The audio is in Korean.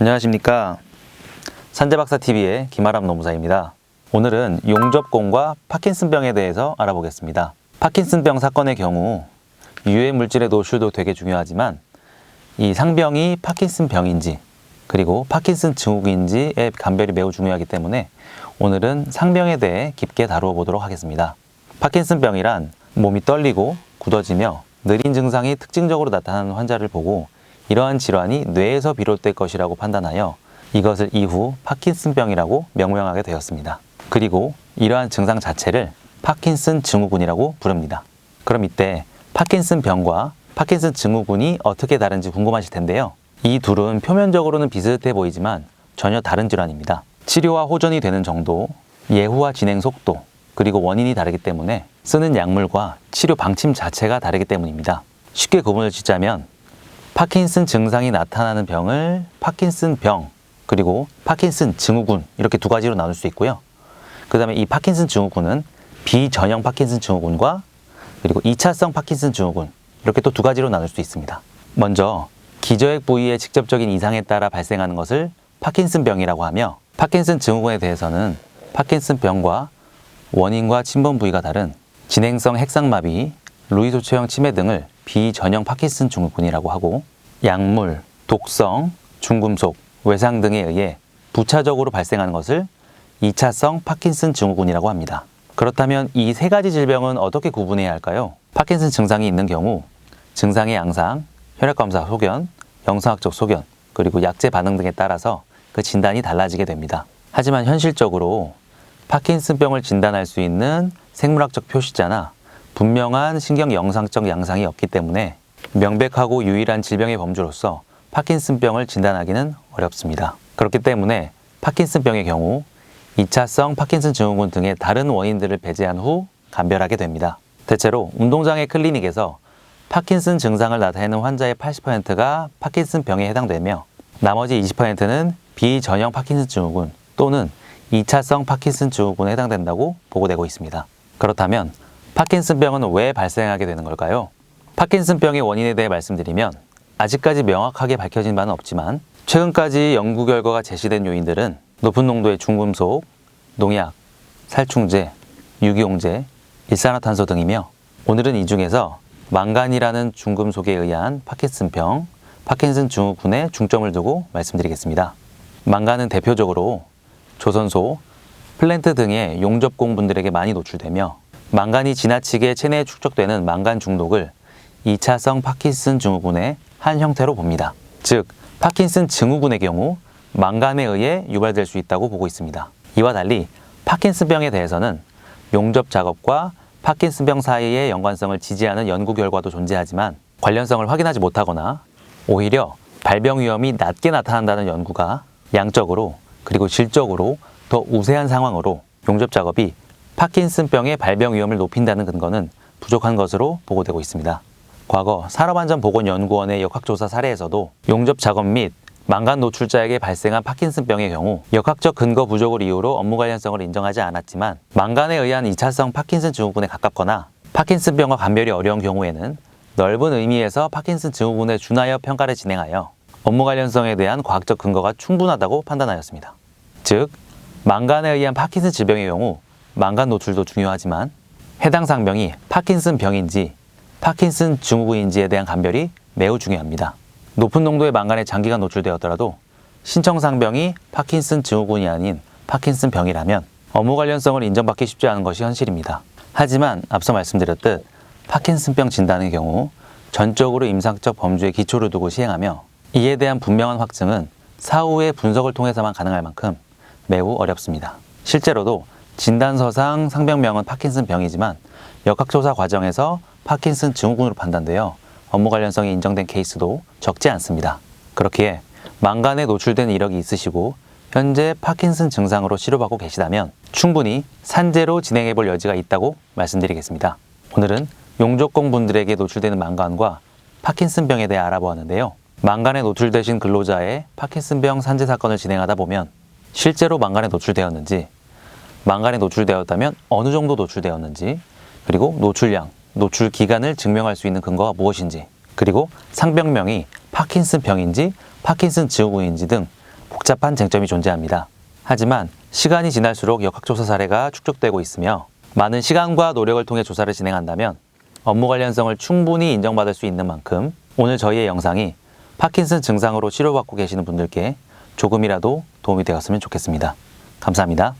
안녕하십니까. 산재박사TV의 김아람 노무사입니다. 오늘은 용접공과 파킨슨병에 대해서 알아보겠습니다. 파킨슨병 사건의 경우 유해 물질의 노출도 되게 중요하지만 이 상병이 파킨슨병인지 그리고 파킨슨 증후군인지의 감별이 매우 중요하기 때문에 오늘은 상병에 대해 깊게 다루어 보도록 하겠습니다 파킨슨병이란 몸이 떨리고 굳어지며 느린 증상이 특징적으로 나타나는 환자를 보고 이러한 질환이 뇌에서 비롯될 것이라고 판단하여 이것을 이후 파킨슨병이라고 명명하게 되었습니다. 그리고 이러한 증상 자체를 파킨슨 증후군이라고 부릅니다. 그럼 이때 파킨슨 병과 파킨슨 증후군이 어떻게 다른지 궁금하실 텐데요. 이 둘은 표면적으로는 비슷해 보이지만 전혀 다른 질환입니다. 치료와 호전이 되는 정도, 예후와 진행 속도, 그리고 원인이 다르기 때문에 쓰는 약물과 치료 방침 자체가 다르기 때문입니다. 쉽게 구분을 짓자면 파킨슨 증상이 나타나는 병을 파킨슨 병 그리고 파킨슨 증후군 이렇게 두 가지로 나눌 수 있고요. 그 다음에 이 파킨슨 증후군은 비전형 파킨슨 증후군과 그리고 2차성 파킨슨 증후군 이렇게 또 두 가지로 나눌 수 있습니다. 먼저 기저핵 부위의 직접적인 이상에 따라 발생하는 것을 파킨슨 병이라고 하며 파킨슨 증후군에 대해서는 파킨슨 병과 원인과 침범 부위가 다른 진행성 핵상마비, 루이소체형 치매 등을 비전형 파킨슨 증후군이라고 하고 약물, 독성, 중금속, 외상 등에 의해 부차적으로 발생하는 것을 2차성 파킨슨 증후군이라고 합니다. 그렇다면 이 세 가지 질병은 어떻게 구분해야 할까요? 파킨슨 증상이 있는 경우 증상의 양상, 혈액검사 소견, 영상학적 소견, 그리고 약제 반응 등에 따라서 그 진단이 달라지게 됩니다. 하지만 현실적으로 파킨슨병을 진단할 수 있는 생물학적 표시자나 분명한 신경 영상적 양상이 없기 때문에 명백하고 유일한 질병의 범주로서 파킨슨병을 진단하기는 어렵습니다. 그렇기 때문에 파킨슨병의 경우 2차성 파킨슨 증후군 등의 다른 원인들을 배제한 후 감별하게 됩니다. 대체로 운동장의 클리닉에서 파킨슨 증상을 나타내는 환자의 80%가 파킨슨 병에 해당되며 나머지 20%는 비전형 파킨슨 증후군 또는 2차성 파킨슨 증후군에 해당된다고 보고되고 있습니다. 그렇다면 파킨슨 병은 왜 발생하게 되는 걸까요? 파킨슨 병의 원인에 대해 말씀드리면 아직까지 명확하게 밝혀진 바는 없지만 최근까지 연구 결과가 제시된 요인들은 높은 농도의 중금속, 농약, 살충제, 유기용제, 일산화탄소 등이며 오늘은 이 중에서 망간이라는 중금속에 의한 파킨슨병, 파킨슨 증후군에 중점을 두고 말씀드리겠습니다. 망간은 대표적으로 조선소, 플랜트 등의 용접공분들에게 많이 노출되며 망간이 지나치게 체내에 축적되는 망간 중독을 2차성 파킨슨 증후군의 한 형태로 봅니다. 즉, 파킨슨 증후군의 경우 망간에 의해 유발될 수 있다고 보고 있습니다. 이와 달리 파킨슨병에 대해서는 용접 작업과 파킨슨병 사이의 연관성을 지지하는 연구 결과도 존재하지만 관련성을 확인하지 못하거나 오히려 발병 위험이 낮게 나타난다는 연구가 양적으로 그리고 질적으로 더 우세한 상황으로 용접 작업이 파킨슨병의 발병 위험을 높인다는 근거는 부족한 것으로 보고되고 있습니다. 과거 산업안전보건연구원의 역학조사 사례에서도 용접 작업 및 망간 노출자에게 발생한 파킨슨병의 경우 역학적 근거 부족을 이유로 업무 관련성을 인정하지 않았지만 망간에 의한 2차성 파킨슨 증후군에 가깝거나 파킨슨병과 감별이 어려운 경우에는 넓은 의미에서 파킨슨 증후군에 준하여 평가를 진행하여 업무 관련성에 대한 과학적 근거가 충분하다고 판단하였습니다. 즉, 망간에 의한 파킨슨 질병의 경우 망간 노출도 중요하지만 해당 상병이 파킨슨 병인지 파킨슨 증후군인지에 대한 감별이 매우 중요합니다. 높은 농도의 망간에 장기간 노출되었더라도 신청 상병이 파킨슨 증후군이 아닌 파킨슨 병이라면 업무 관련성을 인정받기 쉽지 않은 것이 현실입니다. 하지만 앞서 말씀드렸듯 파킨슨병 진단의 경우 전적으로 임상적 범주에 기초를 두고 시행하며 이에 대한 분명한 확증은 사후의 분석을 통해서만 가능할 만큼 매우 어렵습니다. 실제로도 진단서상 상병명은 파킨슨 병이지만 역학조사 과정에서 파킨슨 증후군으로 판단되어 업무 관련성이 인정된 케이스도 적지 않습니다. 그렇기에 망간에 노출된 이력이 있으시고 현재 파킨슨 증상으로 치료받고 계시다면 충분히 산재로 진행해 볼 여지가 있다고 말씀드리겠습니다. 오늘은 용접공 분들에게 노출되는 망간과 파킨슨 병에 대해 알아보았는데요. 망간에 노출되신 근로자의 파킨슨병 산재 사건을 진행하다 보면 실제로 망간에 노출되었는지 망간에 노출되었다면 어느 정도 노출되었는지, 그리고 노출량, 노출 기간을 증명할 수 있는 근거가 무엇인지, 그리고 상병명이 파킨슨 병인지 파킨슨 증후군인지 등 복잡한 쟁점이 존재합니다. 하지만 시간이 지날수록 역학조사 사례가 축적되고 있으며 많은 시간과 노력을 통해 조사를 진행한다면 업무 관련성을 충분히 인정받을 수 있는 만큼 오늘 저희의 영상이 파킨슨 증상으로 치료받고 계시는 분들께 조금이라도 도움이 되었으면 좋겠습니다. 감사합니다.